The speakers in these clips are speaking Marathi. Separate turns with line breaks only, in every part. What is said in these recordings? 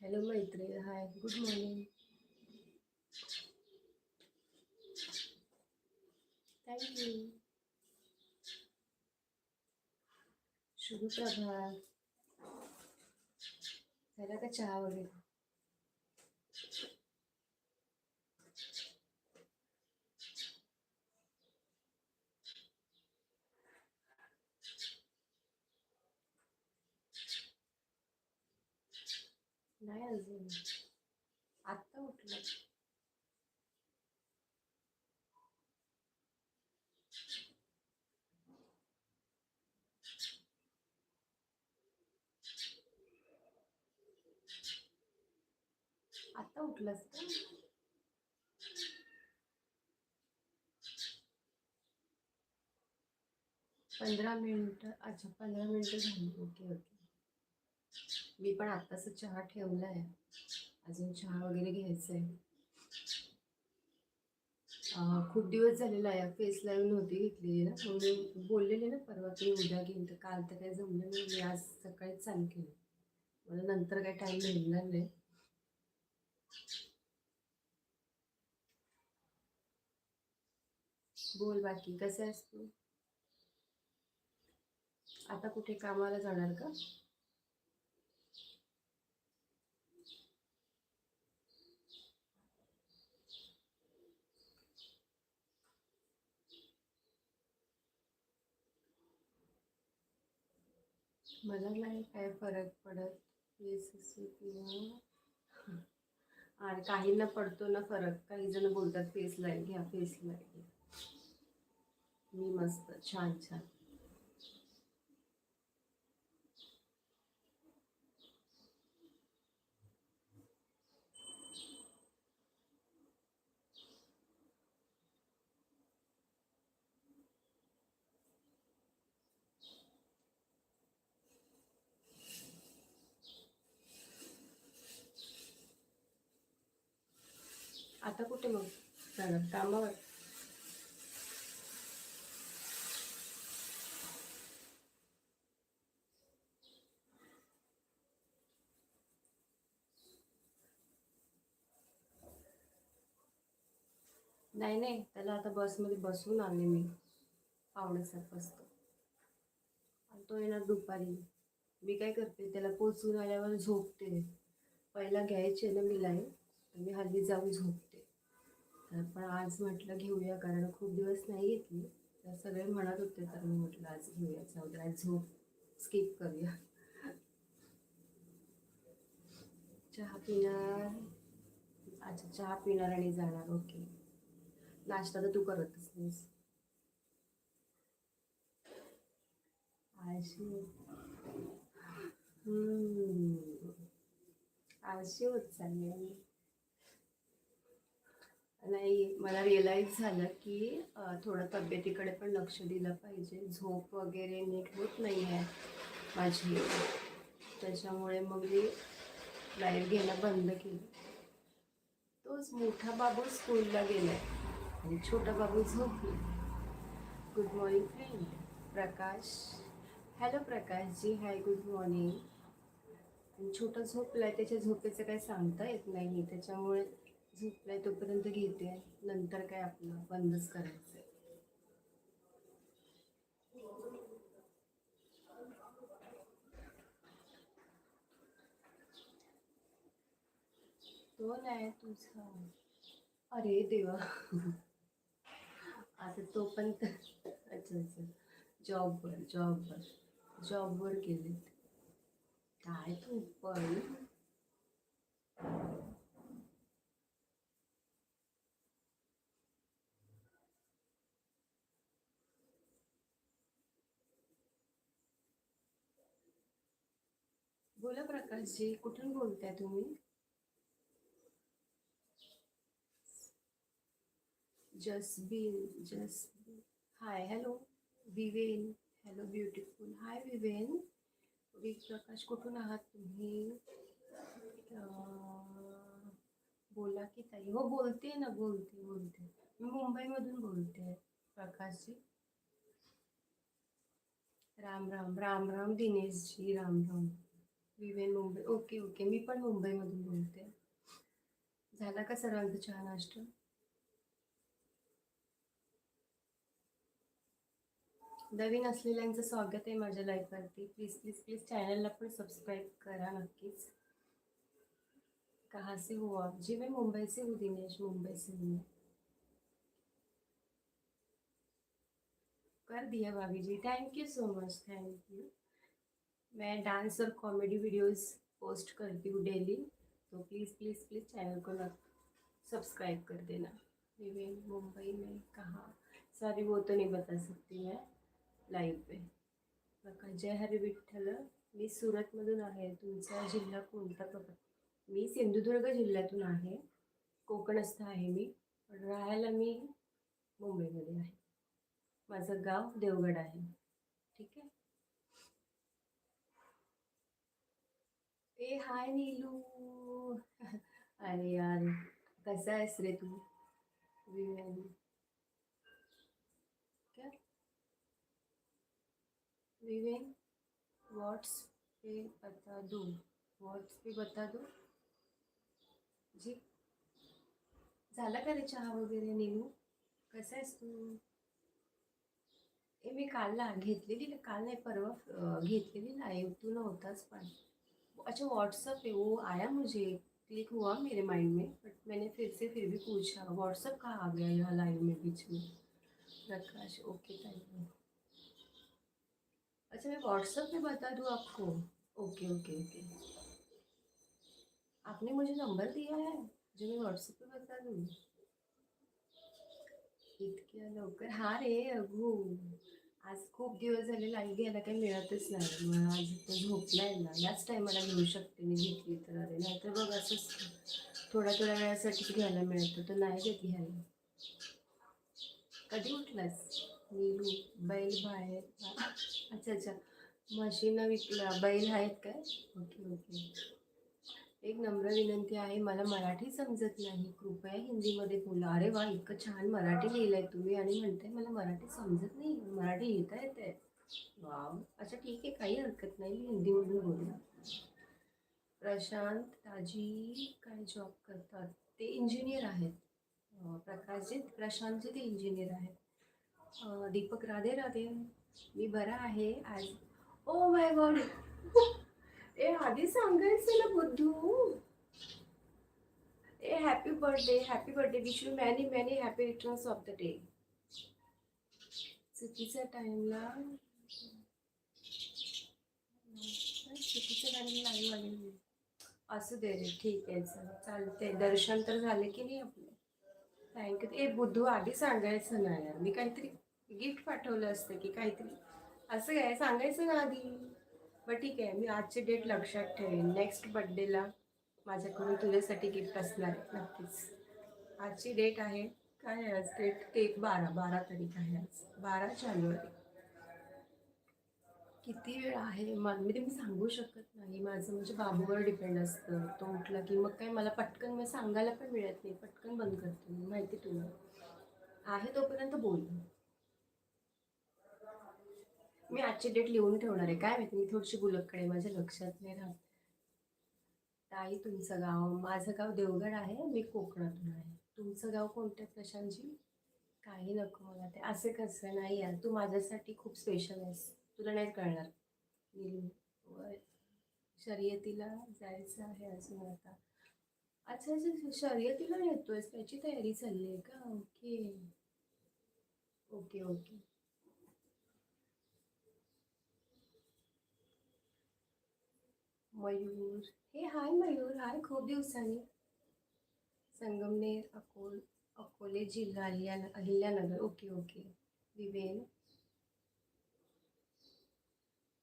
हॅलो मैत्री हाय गुड मॉर्निंग. थँक्यू शुभ प्रभात झाला का चहा वगैरे? नाही अजून. आत्ता उठलं. आत्ता उठलंस का? पंधरा मिनिट अच्छा पंधरा मिनिट झाली. Okay okay. मी पण आत्ताच चहा ठेवला आहे अजून चहा वगैरे घ्यायचा आहे खूप दिवस झालेला आहे. फेस लाईव्ह नव्हती घेतलेली ना म्हणून मी बोललेले ना परवा की उद्या घेईन. तर काल तर काही जमलं नाही. मी आज सकाळीच चालू केलं. मला नंतर काही टाईम मिळणार नाही. बोल बाकी. कसं आहेस तू? आता कुठे कामाला जाणार का? मला नाही काय फरक पडत. फेस असो किंवा आणि काहींना पडतो ना फरक. काही जण बोलतात फेस लाइट घ्या फेस लाइट घ्या. मी मस्त छान छान आता कुठे मग जाणार कामावर नाही नाही. त्याला आता बसमध्ये बसवून आले मी. पावणे बसतो. आणि तो येणार दुपारी. मी काय करते त्याला पोचून आल्यावर झोपते. पहिला घ्यायचे ना मी लाईन तर मी हल्ली जाऊन झोपते. तर पण आज म्हटलं घेऊया कारण खूप दिवस नाही घेतली. तर सगळे म्हणत होते तर मी म्हटलं आज घेऊया चौदा आज झोप स्किप करूया. चहा पिणार? अच्छा चहा पिणार आणि जाणार ओके नाश्ता तर तू करतच नाहीस. आळशी. हम्म. आळशी होत चालली नाही मला रिअलाईज झालं की थोडं तब्येतीकडे पण लक्ष दिलं पाहिजे. झोप वगैरे नीट होत नाही आहे माझी. त्याच्यामुळे मग मी लाइट घेणं बंद केलं. तोच मोठा बाबू स्कूलला गेलाय. आणि छोटा बाबू झोपला. Good morning friend Prakash. Hello Prakash ji. Hi good morning आणि छोटा आहे त्याच्या झोपेचं काही सांगता येत नाही. त्याच्यामुळे झोपलाय तोपर्यंत घेते. नंतर काय आपलं बंदच करायचं. आहे तो नाही तुझा? अरे देवा. आता तो पण अच्छा अच्छा. जॉबवर जॉबवर जॉबवर गेलेत. काय तू पण? बोला प्रकाशजी कुठून बोलताय तुम्ही? Jasbin Jasbin. Hi hello Viven hello beautiful hi Viven we Prakash कुठून आहात तुम्ही? बोला की ताई. हो बोलते ना बोलते बोलते. मी मुंबईमधून बोलते प्रकाशजी. राम राम राम राम दिनेशजी Ram Ram. Viven Mumbai, okay okay. मी पण मुंबईमधून बोलते. झाला का सर्वांचा चहा नवीन असलेल्यांचं स्वागत आहे माझ्या लाईफवरती प्लीज़ प्लीज़ प्लीज़ चॅनलला पण सबस्क्राईब करा नक्कीच. कहाँ से हो आप? जी, मैं मुंबई से हूँ, दिनेश. मुंबई से हूँ कर दिया भाभी जी. Thank you so much thank you मैं डांस और कॉमेडी वीडियोस पोस्ट करती हूँ डेली तो प्लीज़ प्लीज़ प्लीज़ चैनल को ना सब्सक्राइब कर देना। विवेन मुंबई में कहाँ? सॉरी वो तो नहीं बता सकती मैं लाईव्ह पे। बघा जय हरी विठ्ठल। मी सुरतमधून आहे तुमचा जिल्हा कोणता बघा? मी सिंधुदुर्ग जिल्ह्यातून आहे कोकणस्थ आहे मी पण राहायला मी मुंबईमध्ये आहे. माझं गाव देवगड आहे ठीक आहे? ए हाय नीलू. अरे यार कसा आहेस रे तू? विवेन क्या? विवेन व्हाट्स पे बता दो? व्हाट्स पे बता दो? जी. झाला का रे चहा वगैरे नीलू? कसा आहेस तू? ए मी काल ला घेतलेली काल नाही परवा घेतलेली लाईव्ह तू नव्हताच पण. अच्छा व्हाट्सअप पे वो आया मुझे क्लिक हुआ मेरे माइंड में बट मैंने फिर से, फिर भी पूछा व्हाट्सअप कहाँ आ गया यहाँ लाइव में बीच में? प्रकाश ओके थैंक यू अच्छा मैं व्हाट्सअप पे बता दूँ आपको? ओके ओके ओके आपने मुझे नंबर दिया है, जो मैं व्हाट्सअप पे बता दूँ? इतक्या लवकर हा रे अगू। आज खूप दिवस झाले लाईव्ह घ्यायला काही मिळतच नाही. मग आज तो झोपलाय ना. याच टायमाला घेऊ शकते मी घेतली तर. अरे नाहीतर बघ असंच थोड्या थोड्या वेळासाठीच घ्यायला मिळतं. तर नाही घेत घ्यायला कधी उठलास? नीलू बैल बाहेर. अच्छा अच्छा. म्हशीनं विकला. बैल आहेत काय? Okay okay. एक नम्र विनंती आहे मला मराठी समजत नाही. कृपया हिंदीमध्ये बोला. अरे वा इतकं छान मराठी लिहिलंय तुम्ही आणि म्हणताय मला मराठी समजत नाही. मराठी लिहिता येते वाव. अच्छा ठीक आहे. काही हरकत नाही. मी हिंदीमधून बोलू. प्रशांत ताजी काय जॉब करतात? ते इंजिनियर आहेत. प्रकाशजी प्रशांतजी ते इंजिनियर आहेत. दीपक राधे राधे. मी बरा आहे. आज ओ माय गॉड ए आधी सांगायचं ना बुद्धू. ए happy birthday happy birthday wish you many many happy returns of the day चुकीच्या टाइमला चुकीच्या टाइमला नाही लागेल असू दे रे ठीक आहे चल चालते दर्शन तर झाले की नाही आपले? थँक्यू ए बुद्धू आधी सांगायचं ना यार. मी काहीतरी गिफ्ट पाठवलं असतं की काहीतरी. असं काय? सांगायचं ना आधी. बरं ठीक आहे मी आजची डेट लक्षात ठेवेन. नेक्स्ट बड्डेला माझ्याकडून तुझ्यासाठी गिफ्ट असणार आहे नक्कीच. आजची डेट आहे काय आज डेट एक बारा बारा तारीख आहे आज. बारा जानेवारी. किती वेळ आहे? मग मी ते मी सांगू शकत नाही. माझं म्हणजे बाबूवर डिपेंड असतं. तो उठला की मग काय मला पटकन मग सांगायला पण मिळत नाही. पटकन बंद करतो. मी माहिती तुला. आहे तोपर्यंत बोल. मी आजची डेट लिहून ठेवणार आहे. काय माहिती मी थोडीशी बुलक्कडे माझ्या लक्षात नाही राहत. ताई तुमचं गाव माझं गाव देवगड आहे मी कोकणातून आहे. तुमचं गाव कोणतं आहे, प्रशांतजी? काही नको मला ते. असं कसं नाही यार तू माझ्यासाठी खूप स्पेशल आहेस. तुला नाही कळणार. नीलू शर्यतीला जायचं आहे अजून आता. अच्छा अच्छा शर्यतीला येतोयस. त्याची तयारी चालली आहे का? Okay. Okay okay. Mayur. Hey hi Mayur हाय खूप दिवसांनी. संगमनेर अकोल अकोले जिल्हा अहिल्या अहिल्यानगर. Okay okay. विवेन.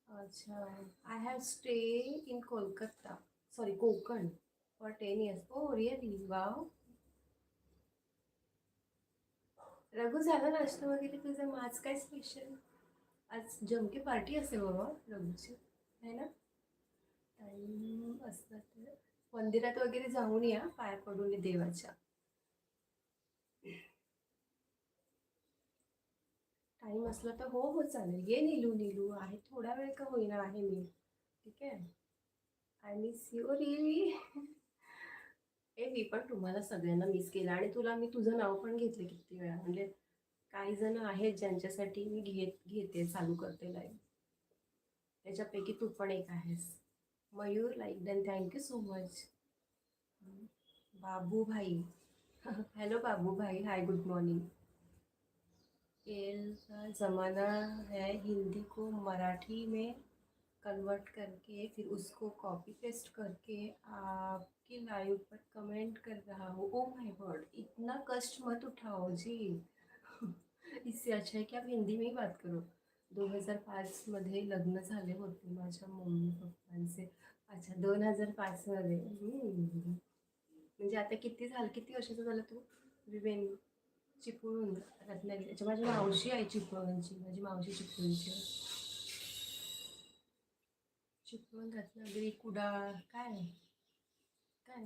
अच्छा. I have stay in Kolkata sorry Konkan. For ten years oh really wow Raghu झाला नाश्ता वगैरे तुझं? मग आज काय स्पेशल आज जमकी पार्टी असेल बाबा रघुची. आहे ना? टाईम असला तर मंदिरात वगैरे जाऊन या पाया पडून ये देवाच्या. टाईम असला तर हो हो चालेल. ये नीलू नीलू. आहे थोडा वेळ का होईना आहे मी. ठीक आहे? मिस यू रिली ए मी पण तुम्हाला सगळ्यांना मिस केलं. आणि तुला मी तुझं नाव पण घेतलं किती वेळा. म्हणजे काही जण आहेत ज्यांच्यासाठी मी घेत घेते चालू करते लाईव्ह त्याच्यापैकी तू पण एक आहेस. Mayur like then thank you so much Babu भाई हेलो बाबू भाई हाय गुड मॉर्निंग खेल का ज़माना है हिंदी को मराठी में कन्वर्ट करके, फिर उसको कॉपी पेस्ट करके आपकी लाइव पर कमेंट कर रहा हूँ। ओ माय गॉड इतना कष्ट मत उठाओ जी। इससे अच्छा है कि आप हिंदी में ही बात करो। दोन हज़ार पाचमध्ये लग्न होते माझ्या मम्मी पप्पांचे। अच्छा दोन हजार पाचमध्ये मध्ये म्हणजे आता किती झालं किती वर्षाचं झालं तू? विवेन चिपळूण रत्नागिरी अच्छा माझी मावशी आहे चिपळूणची माझी मावशी चिपळूणची. आहे. चिपळूण रत्नागिरी कुडाळ काय? काय?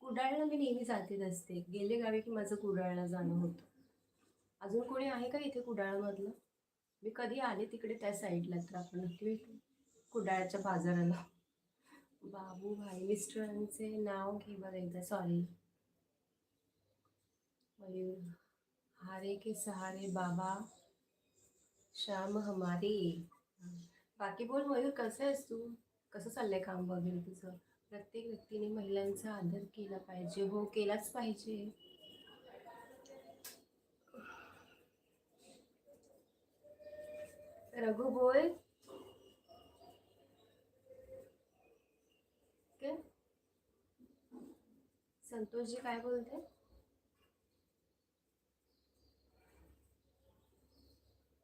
कुडाळला मी नेहमी जातेच असते गेले गावी की माझं कुडाळला जाणं होतं. अजून कोणी आहे का इथे कुडाळमधलं? मी कधी आले तिकडे त्या साईडला तर आपण नक्की कुडाळच्या बाजाराला. बाबू भाई मिस्टरांचे नाव घे बरं एकदा सॉरी मयूर हारे के सहारे बाबा श्याम हमारे. बाकी बोल मयूर कसं आहेस तू? कसं चाललंय काम वगैरे तुझं? प्रत्येक व्यक्तीने महिलांचा आदर केला पाहिजे हो केलाच पाहिजे. रघु बोल काय संतोषजी काय बोलते?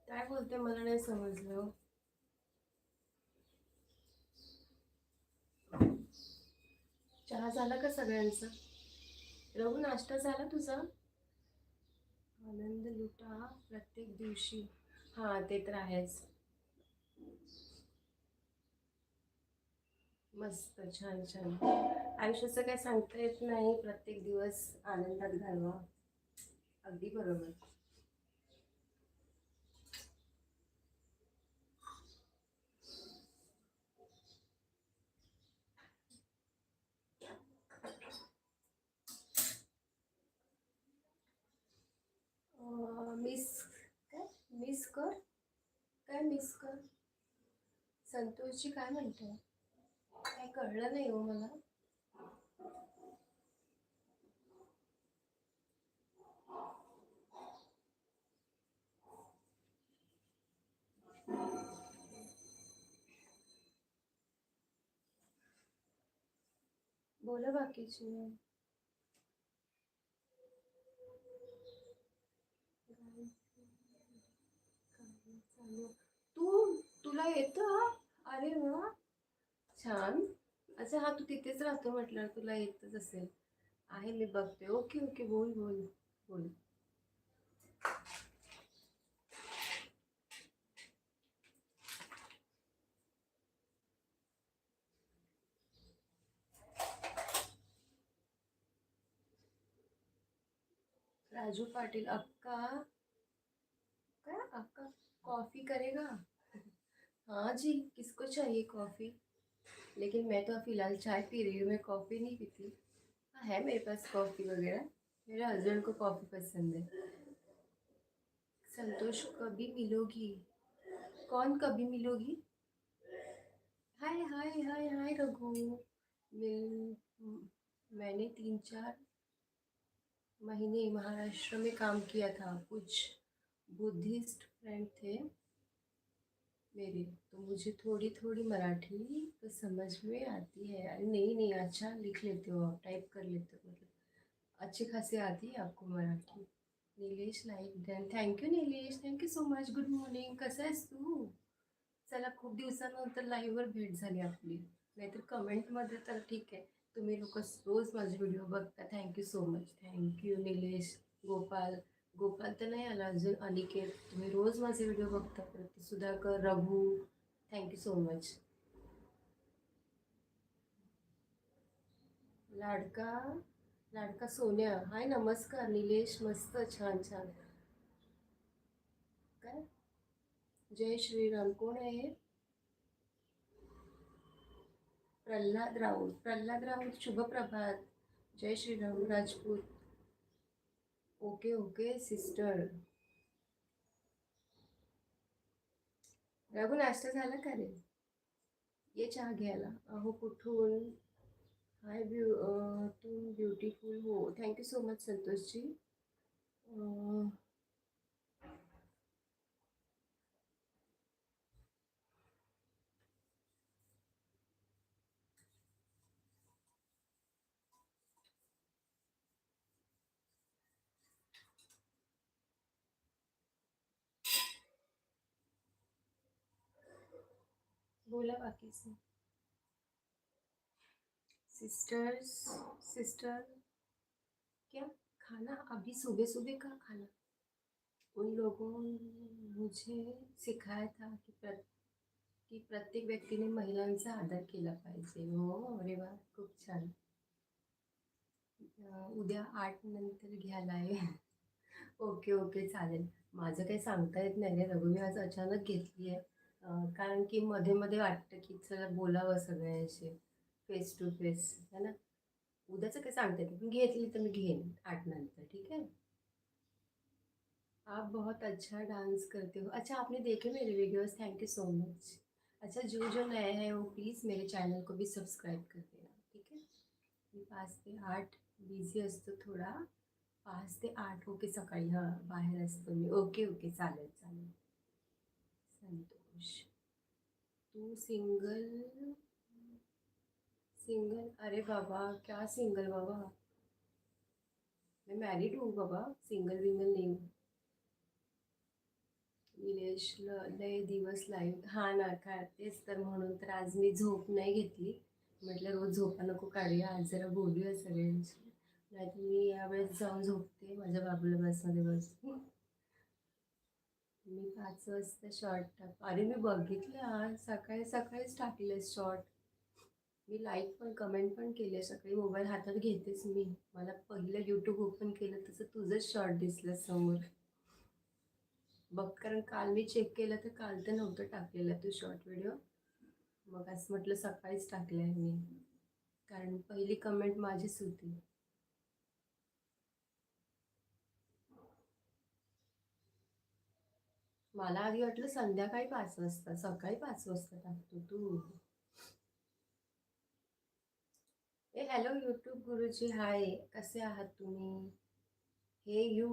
काय बोलते मला नाही समजलं. चहा झाला का सगळ्यांचा? रघु नाश्ता झाला तुझा? आनंद लुटा प्रत्येक दिवशी. हां ते तर आहेच. मस्त छान छान. आयुष्याचं काय सांगता येत नाही प्रत्येक दिवस आनंदात घालवा. अगदी बरोबर. मिस काय? मिस कर? काय मिस कर? संतोषची काय म्हणते काय कळलं नाही हो मला. बोला बाकीची. तू तुला येत? अरे वा. छान. अच्छा हा, तू तिथेच राहतो म्हटलं तुला येतच असेल. आहे, मी बघते. ओके ओके, बोल बोल बोल. राजू पाटिल, अक्का. क्या आपका कॉफ़ी करेगा? हाँ जी, किसको चाहिए कॉफ़ी? लेकिन मैं तो फ़िलहाल चाय पी रही हूँ, मैं कॉफ़ी नहीं पीती। हाँ है मेरे पास कॉफ़ी वगैरह। मेरे हस्बैंड को कॉफ़ी पसंद है। संतोष कभी मिलोगी? कौन कभी मिलोगी? Hi hi hi hi Raghu. Mill, मैंने तीन चार महीने महाराष्ट्र में काम किया था। कुछ बुद्धिस्ट फ्रेंड थे। मेरे तो मुझे थोड़ी थोड़ी मराठी तो समझ में आती है अरे नहीं नहीं अच्छा लिख लेते हो आप टाइप कर लेते हो मतलब अच्छी खासी आती है आपको Marathi. Nilesh like then thank you Nilesh thank you so much good morning कसं आहेस तू? चला, खूप दिवसानंतर लाईव्हवर भेट झाली आपली. नाहीतर कमेंटमध्ये तर ठीक आहे. तुम्ही लोक रोज माझे व्हिडिओ बघता. Thank you so much thank you Nilesh, Gopal. Gopal तर नाही आला अजून. अनिकेत तुम्ही रोज माझे व्हिडिओ बघता. प्रति Sudhakar Raghu thank you so much लाडका लाडका सोन्या. हाय नमस्कार. निलेश मस्त छान छान. काय? जय श्रीराम. कोण आहे प्रल्हाद राऊत. प्रल्हाद राऊत शुभ प्रभात जय Shriram Rajput. Okay okay sister. Raghu नाश्ता झाला का रे? ये चहा घ्यायला. अहो कुठून? हाय ब्यू तुम ब्युटिफुल हो. Thank you so much Santoshji. बोला बाकीचं सिस्टर्स सिस्टर क्या खाना अभी सुबह सुबह का खाना? उन लोगों मुझे सिखाया था की प्र की प्रत्येक व्यक्तीने महिलांचा आदर केला पाहिजे. हो अरे वा खूप छान. उद्या आठ नंतर घ्यायला आहे. ओके ओके चालेल. माझं काही सांगता येत नाही रे रघुवी आज अचानक घेतली आहे कारण की मध्ये मध्ये वाटतं की चला बोलावं सगळ्यांशी फेस टू फेस है ना? उद्याचं काही सांगता येत पण घेतली तर मी घेईन, आठ नंतर, ठीक है आप बहुत अच्छा डांस करते हो. अच्छा आपने देखे मेरे videos thank you so much अच्छा जो जो नए हैं वो प्लीज़ मेरे चैनल को भी सब्सक्राइब कर देना, ठीक है? मी पाच ते आठ बिझी असतो थोडा. पाच ते आठ ओके सकाळी, हाँ, बाहेर असतो मी. ओके ओके चालेल चालेल. संतोष तू सिंगल सिंगल अरे बाबा क्या सिंगल बाबा? मैं मैरिड हूँ बाबा सिंगल विंगल नहीं हूँ। निलेश लय दिवस लाईव्ह हा ना काय तेच तर म्हणून तर आज मी झोप नाही घेतली. म्हटलं रोज झोपा नको काढूया आज जरा बोलूया सगळ्यांशी. नाही मी यावेळेस जाऊन झोपते माझ्या बाबूला बसमध्ये बसून. मी पाच वाजता शॉर्ट टाक. अरे मी बघितलं आज. सकाळी सकाळीच टाकले शॉर्ट मी लाईक पण कमेंट पण केले. सकाळी मोबाईल हातात घेतेच मी. मला पहिलं यूट्यूब ओपन केलं तसं तुझंच शॉर्ट दिसलं समोर. बघ कारण काल मी चेक केलं तर काल तर नव्हतं टाकलेलं तू शॉर्ट व्हिडिओ मग असं म्हटलं सकाळीच टाकलं आहे मी. कारण पहिली कमेंट माझीच होती. मला आधी वाटलं संध्याकाळी पाच वाजता सकाळी पाच वाजता टाकतो तू. ए हॅलो यूट्यूब गुरुजी हाय कसे आहात तुम्ही? हे यू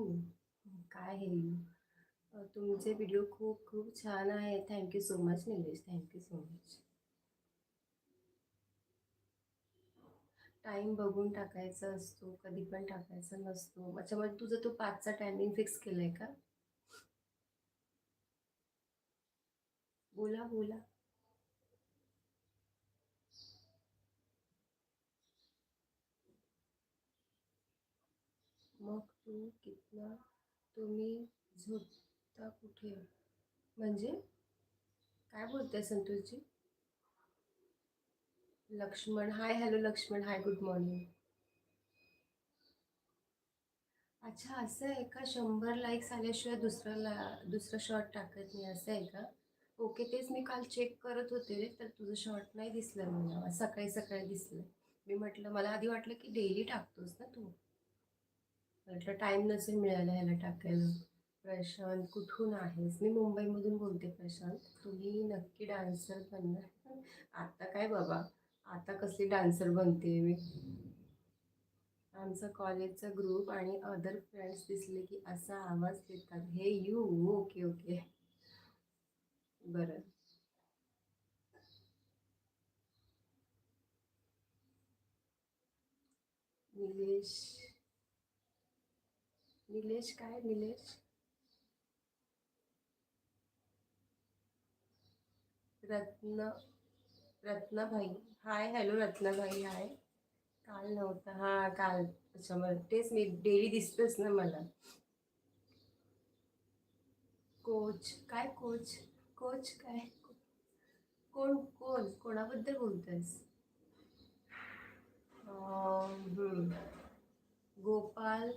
काय हे यू तुमचे व्हिडिओ खूप खूप छान आहे thank you so much Nilesh thank you so much time बघून टाकायचा असतो कधी पण टाकायचा नसतो. अच्छा मग तुझं तू पाचचा टायमिंग फिक्स केलं आहे का? बोला बोला. मग तू कितना तुम्ही झोपता कुठे? म्हणजे काय बोलताय Santoshji? Laxman hi hello Laxman hi good morning अच्छा असं आहे का? शंभर लाईक्स आल्याशिवाय दुसरा ला दुसरा शॉर्ट टाकत नाही असं आहे का? ओके तेच मी काल चेक करत होते तर तुझं शॉर्ट नाही दिसलं मला सकाळी सकाळी दिसलं. मी म्हटलं मला आधी वाटलं की डेली टाकतोस ना तू? म्हटलं टाईम नसेल मिळाला ह्याला टाकायला. प्रशांत कुठून आहेस? मी मुंबईमधून बोलते प्रशांत. तुम्ही नक्की डान्सर बनणार? आता काय बाबा? आता कसली डान्सर बनते मी? आमचा कॉलेजचा ग्रुप आणि अदर फ्रेंड्स दिसले की असा आवाज देतात. हे यू ओके ओके बरं. निलेश. निलेश काय? निलेश? रत्न रत्नाभाई. हाय हॅलो रत्नाभाई हाय. काल नव्हता. हां काल. त्याच्यामुळे तेच मी डेली दिसतोच ना मला. कोच. काय कोच? कोच काय? कोण कोण? कोणाबद्दल बोलतोयस? Gopal.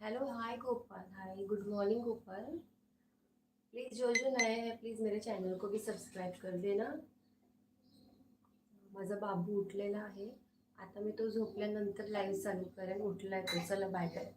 Hello hi Gopal. Hi good morning Gopal. Please जो जो नए हैं प्लीज़ मेरे चैनल को भी सब्सक्राइब कर देना. माझा बाबू उठलेला आहे. आता मी तो झोपल्यानंतर लाईव्ह चालू करेन. उठलाय तो. चला बाय बाय